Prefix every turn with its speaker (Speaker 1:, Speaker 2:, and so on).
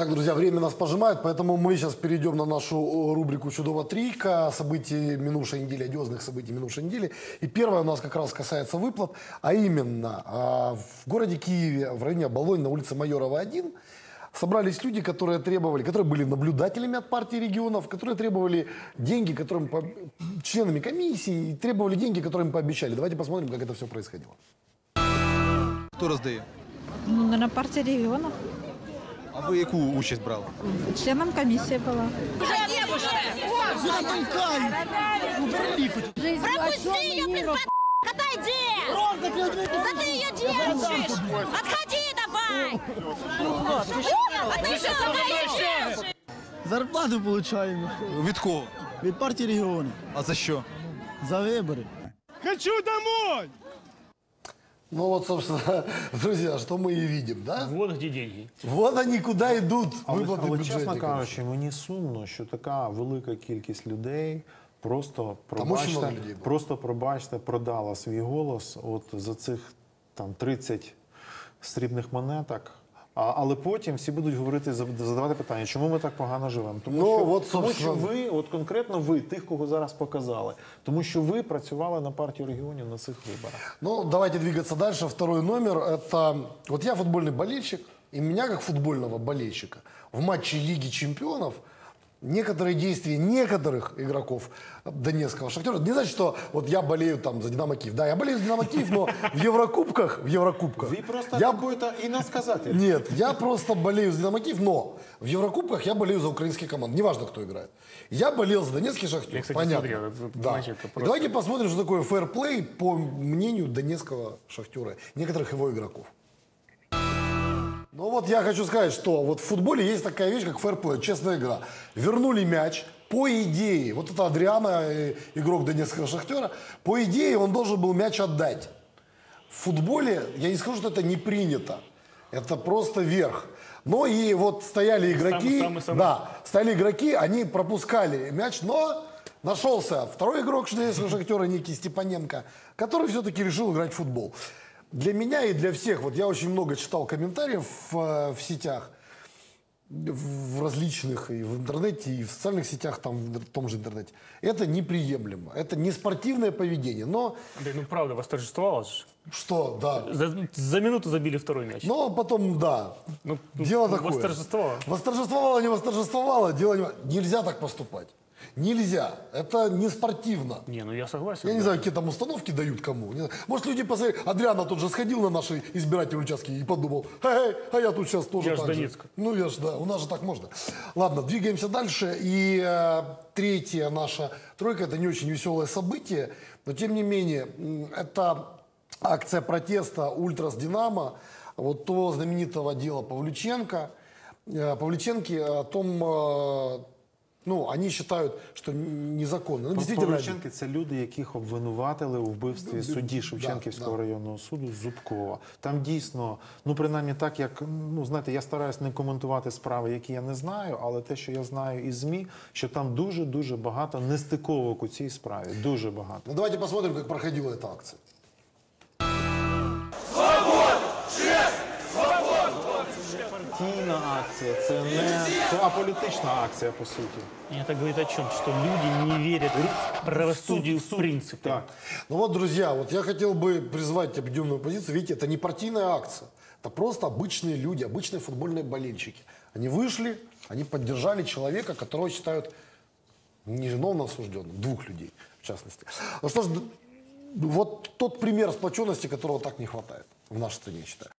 Speaker 1: Так, друзья, время нас пожимает, поэтому мы сейчас перейдем на нашу рубрику «Чудова трійка», событий минувшей недели, одиозных событий минувшей недели. И первое у нас как раз касается выплат, а именно а, в городе Киеве, в районе Оболонь, на улице Майорова 1, собрались люди, которые требовали, которые были наблюдателями от партии регионов, которые требовали деньги, которым по- членами комиссии, требовали деньги, которые им пообещали. Давайте посмотрим, как это все происходило.
Speaker 2: Хто роздає?
Speaker 3: Ну, на партии регионов.
Speaker 2: А ви яку участь брали?
Speaker 3: Членом комиссии была.
Speaker 4: Пропусти ее, блин, под... Отойди! Да ты ее держишь! Отходи давай! А ты что стоишь?
Speaker 5: Зарплату получаємо
Speaker 2: Від кого?
Speaker 5: від партії регіонів
Speaker 2: А за що?
Speaker 5: за вибори.
Speaker 1: Ну вот, собственно, друзья, что мы и видим, да?
Speaker 6: Вот где деньги.
Speaker 1: Вот они куда идут,
Speaker 7: Але,
Speaker 1: выплаты
Speaker 7: але чесно
Speaker 1: бюджетникам.
Speaker 7: кажучи, мені сумно, що така велика кількість людей просто
Speaker 1: очень
Speaker 7: пробачте,
Speaker 1: много людей було.
Speaker 7: просто пробачте, продала свій голос от за цих там 30 срібних монеток. а, але потім всі будуть говорити, задавати питання, чому ми так погано живемо? Тому,
Speaker 1: Ну,
Speaker 7: що,
Speaker 1: от,
Speaker 7: тому що ви, от конкретно ви, тих, кого зараз показали, тому що ви працювали на партію регіонів на цих виборах.
Speaker 1: Ну, давайте двигатися далі. Второй номер – это... Вот я футбольний болельщик, і мене як футбольного болельщика, в матчі Ліги чемпионов некоторые действия некоторых игроков Донецкого Шахтера, не значит, что вот я болею там за Динамо Киев. Да, я болею за Динамо Киев, но в Еврокубках, в Еврокубках...
Speaker 7: Ви просто
Speaker 1: я...
Speaker 7: какой-то сказати.
Speaker 1: Нет, я просто болею за Динамо Киев, но в Еврокубках я болею за украинские команды. Неважно, кто играет. Я болел за Донецкий Шахтер.
Speaker 6: Я, кстати,
Speaker 1: понятно.
Speaker 6: смотрел
Speaker 1: да. И
Speaker 6: просто-
Speaker 1: Давайте посмотрим, что такое фэрплей по мнению Донецкого Шахтера, некоторых его игроков. Ну вот я хочу сказать, что вот в футболе есть такая вещь, как фэрплей, честная игра. Вернули мяч, по идее, вот это Адриана, э, игрок Донецкого Шахтера, по идее он должен был мяч отдать. В футболе, я не скажу, что это не принято. Это просто верх. Но и вот стояли игроки,
Speaker 6: Самый- самый-
Speaker 1: да, стояли игроки, они пропускали мяч, но нашелся второй игрок Донецкого Шахтера, некий Степаненко, который все-таки решил играть в футбол. Для меня и для всех, вот я очень много читал комментариев в, э, в сетях, в различных, и в интернете, и в социальных сетях, там, в том же интернете. Это неприемлемо. Это не спортивное поведение. Но
Speaker 6: Андрей, ну правда, восторжествовало же.
Speaker 1: что, да.
Speaker 6: За, за минуту забили второй мяч.
Speaker 1: Но потом, да,
Speaker 6: Ну,
Speaker 1: дело
Speaker 6: ну,
Speaker 1: такое.
Speaker 6: восторжествовало.
Speaker 1: Восторжествовало, не восторжествовало, дело не... Нельзя так поступать. Нельзя. Это не спортивно.
Speaker 6: Не, ну я согласен.
Speaker 1: Я не
Speaker 6: да.
Speaker 1: знаю, какие там установки дают кому. Не. Может, люди посмотрели. Адриана тут же сходил на наши избирательные участки и подумал, эй, а я тут сейчас тоже
Speaker 6: Я
Speaker 1: так
Speaker 6: Донецк.
Speaker 1: Ну, я ж, да, у нас же так можно. Ладно, двигаемся дальше. И э, третья наша тройка, это не очень веселое событие, но тем не менее, это акция протеста «Ультрас Динамо», вот того знаменитого дела Павлюченко. Э, Павлюченки о том, э, ну, они считают, что незаконно. Ну,
Speaker 7: Павлюченки це люди, яких обвинуватили у вбивстві судді Шевченківського
Speaker 1: да.
Speaker 7: районного суду Зубкова. Там дійсно, ну принаймні так, як ну знаєте, я стараюсь не коментувати справи, які я не знаю, але те, що я знаю із змі, що там дуже дуже багато нестиковок у цій справі. Дуже багато.
Speaker 1: Ну, давайте посмотрим, как проходила эта акция.
Speaker 7: Партійна акція, це не це аполітична акція, по суті.
Speaker 6: И это говорит о чем? Что люди не верят в правосудию в принципе.
Speaker 7: Так.
Speaker 1: Ну вот, друзья, вот я хотел бы призвать объединенную позицию. Видите, это не партийная акция. Это просто обычные люди, обычные футбольные болельщики. Они вышли, они поддержали человека, которого считают невиновно осужденным. Двух людей, в частности. Ну что ж, д- вот тот пример сплоченности, которого так не хватает в нашей стране, я считаю.